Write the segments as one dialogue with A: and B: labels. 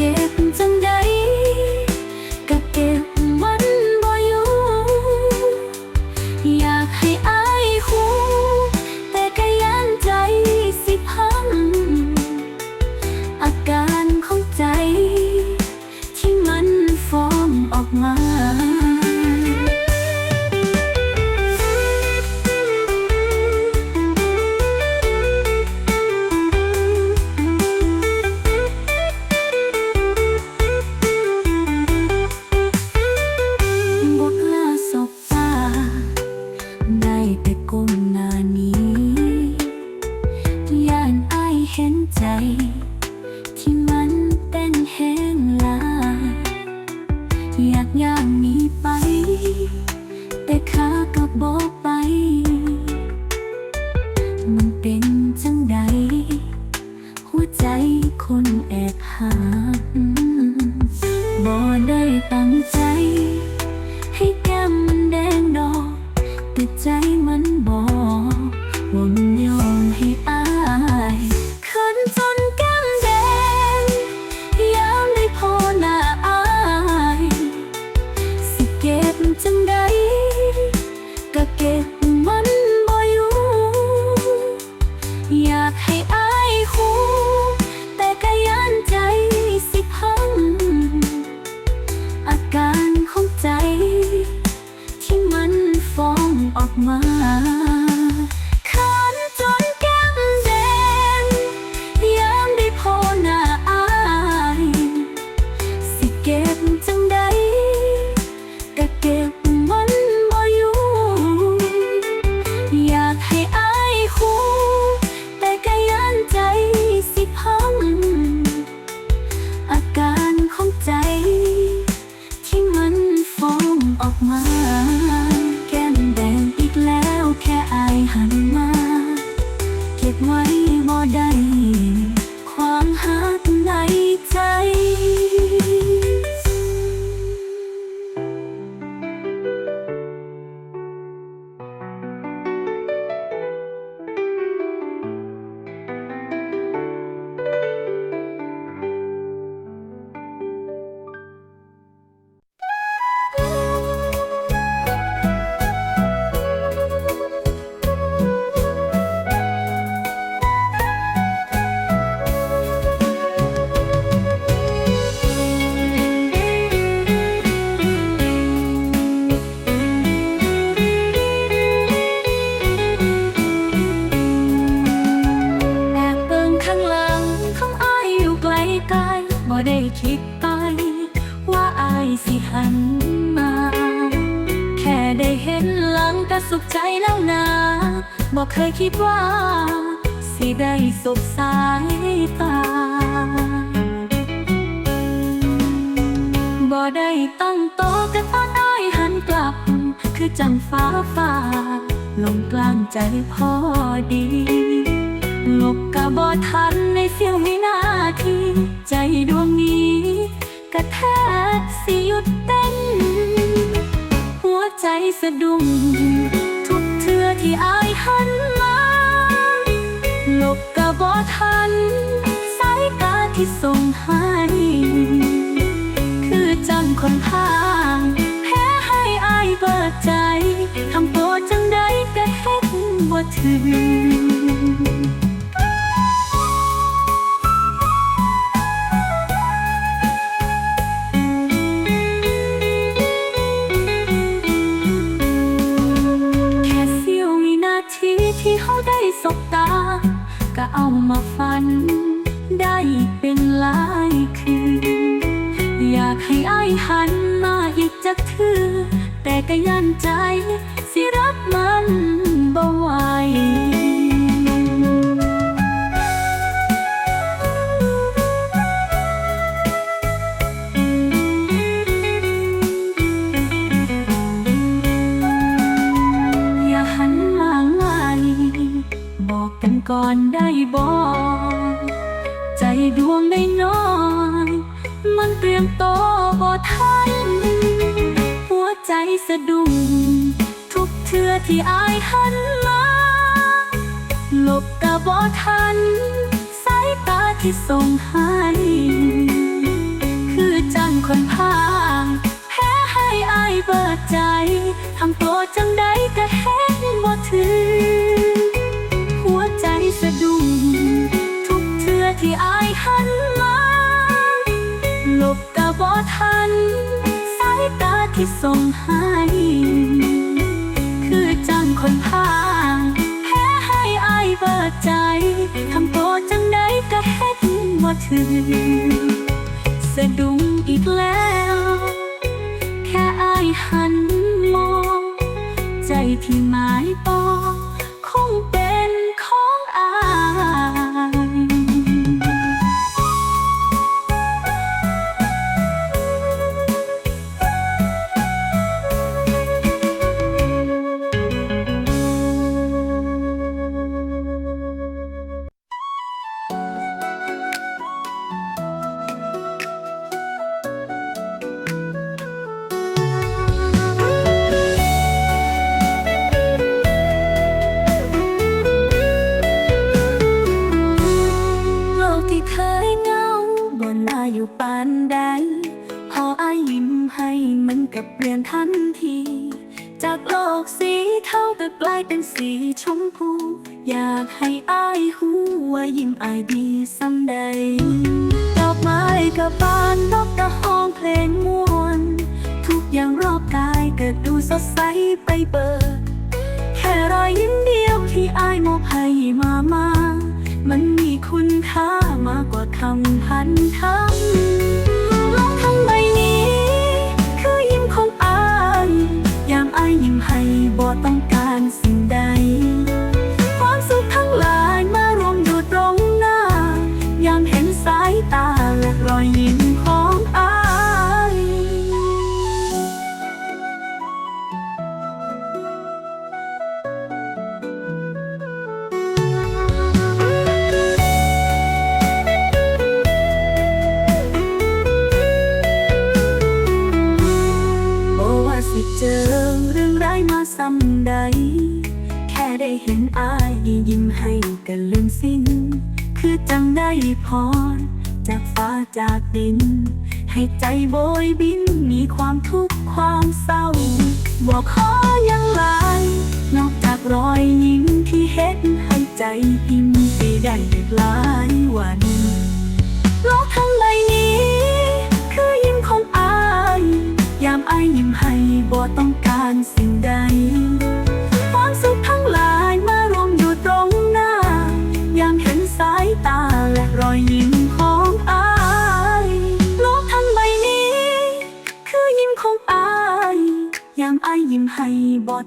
A: เก็บจังได้ conmigo. เคยคิดว่า สิได้สบสายตา บ่ได้ตั้งโตกันตอนอ้ายหันกลับ คือจังฟ้าฟ้าลงกลางใจพอดีลบกะบ่ทันในเสี้ยววินาที ใจดวงนี้กระแทกสิหยุดเต้น หัวใจสะดุ้ง ที่อายหันมาหลบกะบอทัน สายตาที่ส่งให้คือจังคนทางแพ้ให้อายเบิดใจทำตัวจังใดก็เฮ็ดบ่าถึง กเธอแต่ก็ยันใจ ดุ้งทุกเทือที่อายหันมาหลบกะบ่ทัน สายตาที่ส่งให้คือจังคนพาแพ้ให้อายเบิดใจทำตัวจังใดก็เห็นบ่ถึงหัวใจสะดุ้งทุกเทือที่อายหันมาหลบกะบ่ทัน ที่ส่งให้ คือจังคนพาแพ้ให้อายเบิดใจทำตัวจังใดก็เห็นบ่ถึงสะดุ้งอีกแล้ว แค่อายหันมอง ใจที่หมาย ให้มันกับเปลี่ยนทันที จากโลกสีเทาก็กลายเป็นสีชมพู อยากให้อายหูว่ายิ้มอายดีสำใดดอกไม้กับบานนกกระห้องเพลงม่วน ทุกอย่างรอบกายก็ดูสดใสไปเบิดแค่รอยยิ้มเดียวที่อายมอบให้มามามันมีคุณค่ามากกว่าคำพันคำ บ่ต้องการสิ่งใด เศร้าบอกขอยังไลาย นอกจากรอยยิ้มที่เห็นให้ใจอิ่มไปได้อีกหลายวันโลกทั้งใบนี้ คือยิ้มของอาย ยามอายยิ้มให้บ่ต้อง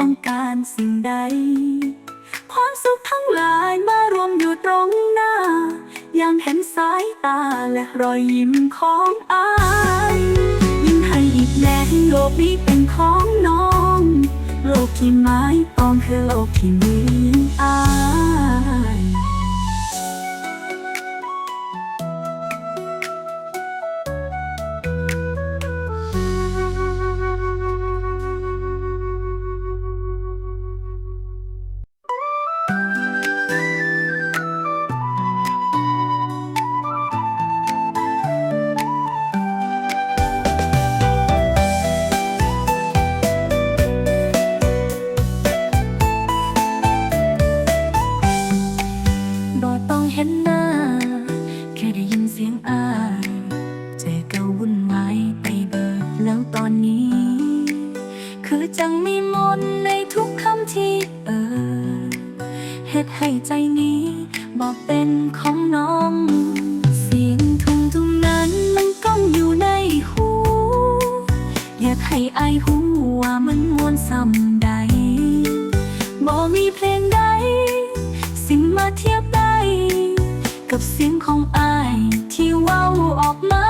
A: ต้องการสิ่งใด ความสุขทั้งหลายมารวมอยู่ตรงหน้า ยังเห็นสายตาและรอยยิ้มของอายยิ่งให้อีกแน่โลกนี้เป็นของน้อง โลกที่ไม้ปองคือโลกที่มีอาย กับเสียงของอาย ที่ว้าวออกมา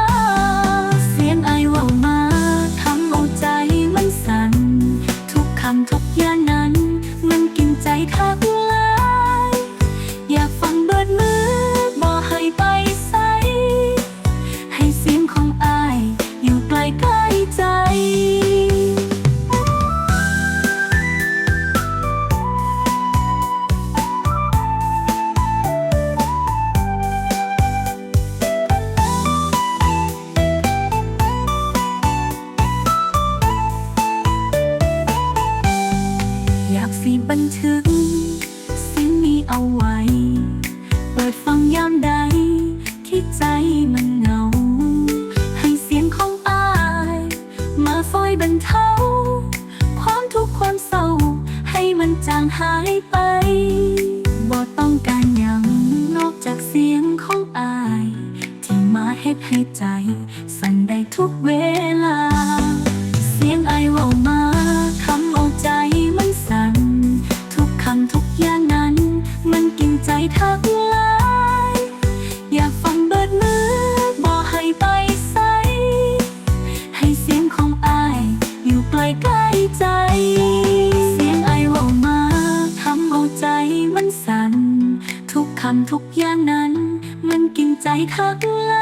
A: คักหล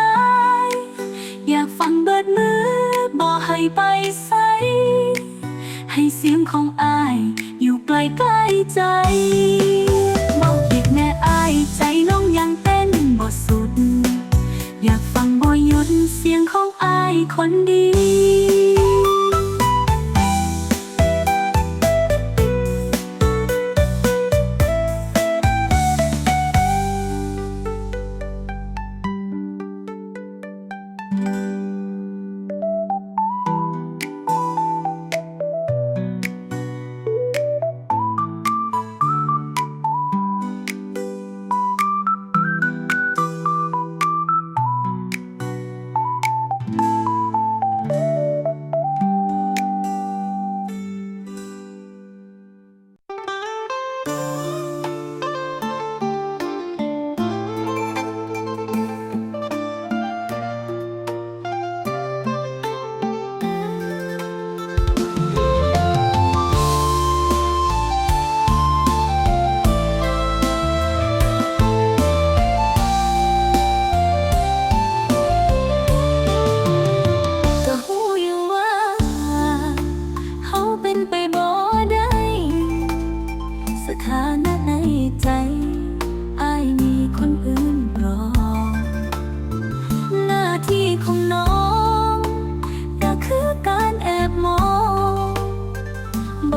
A: ยอยากฟังเบิดมือบอให้ไปใส ให้เสียงของอายอยู่ใกล้ใกล้ใจ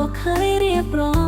A: บอกเคยเรียกร้อง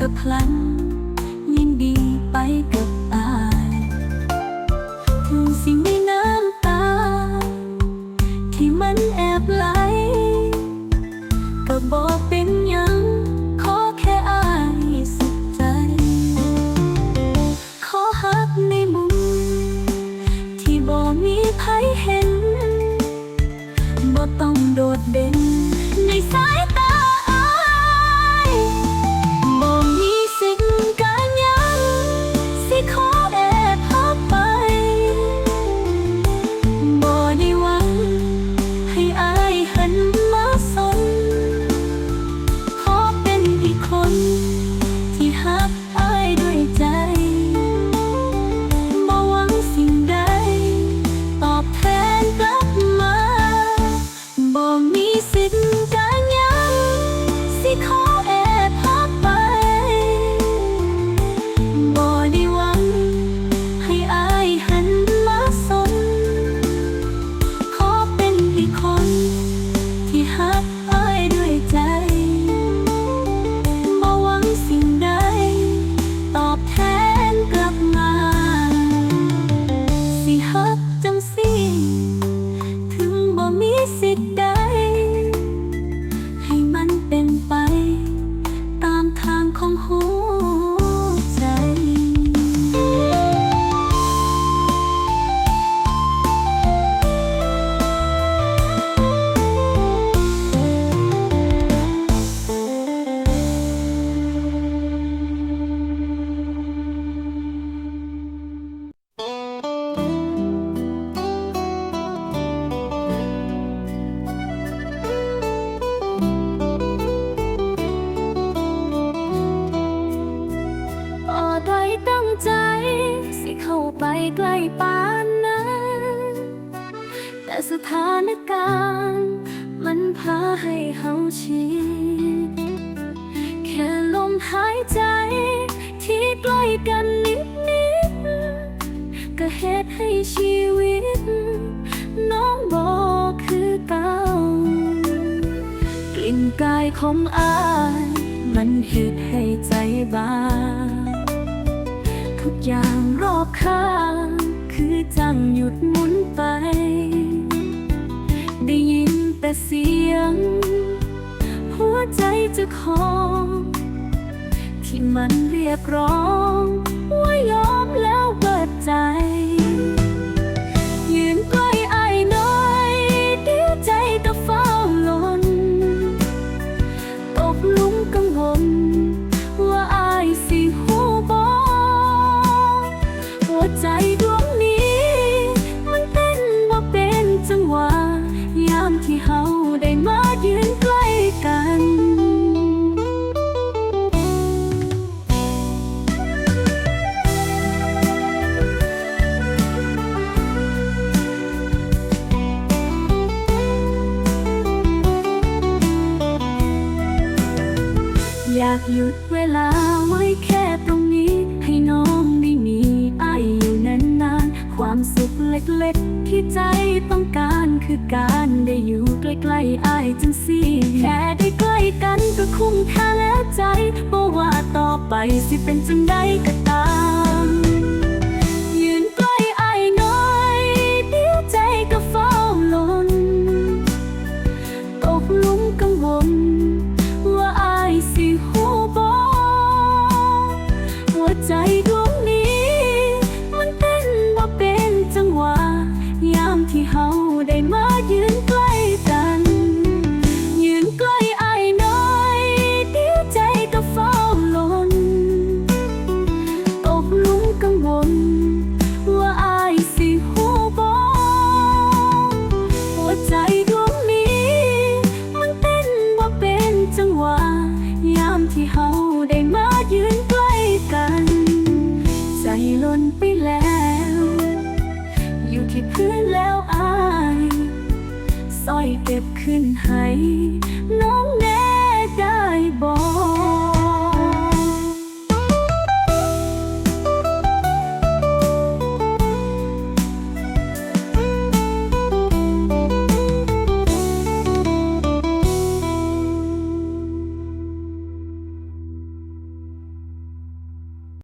A: ก็พลันยินดีไปกับ ถานการณ์ มันพาให้เฮาชิดแค่ลมหายใจ ที่ใกล้กันนิดนิดก็เฮ็ดให้ชีวิต น้องบอกคือเก่ากลิ่นกายของอาย มันเฮ็ดให้ใจบางทุกอย่างรอบข้าง คือจังหยุดหมุนไป แต่เสียง หัวใจจะคองที่มันเรียกร้อง ว่ายอมแล้วเปิดใจากหยุดเวลาไว้แค่ตรงนี้ ให้น้องได้มีอายอยู่นานๆ ความสุขเล็กๆ ที่ใจต้องการคือการได้อยู่ใกล้ๆอายจังสิแค่ได้ใกล้กันก็คุ้มค่าแล้วใจบ่ว่าต่อไปสิเป็นจังใดก็ตาม ขึ้นให้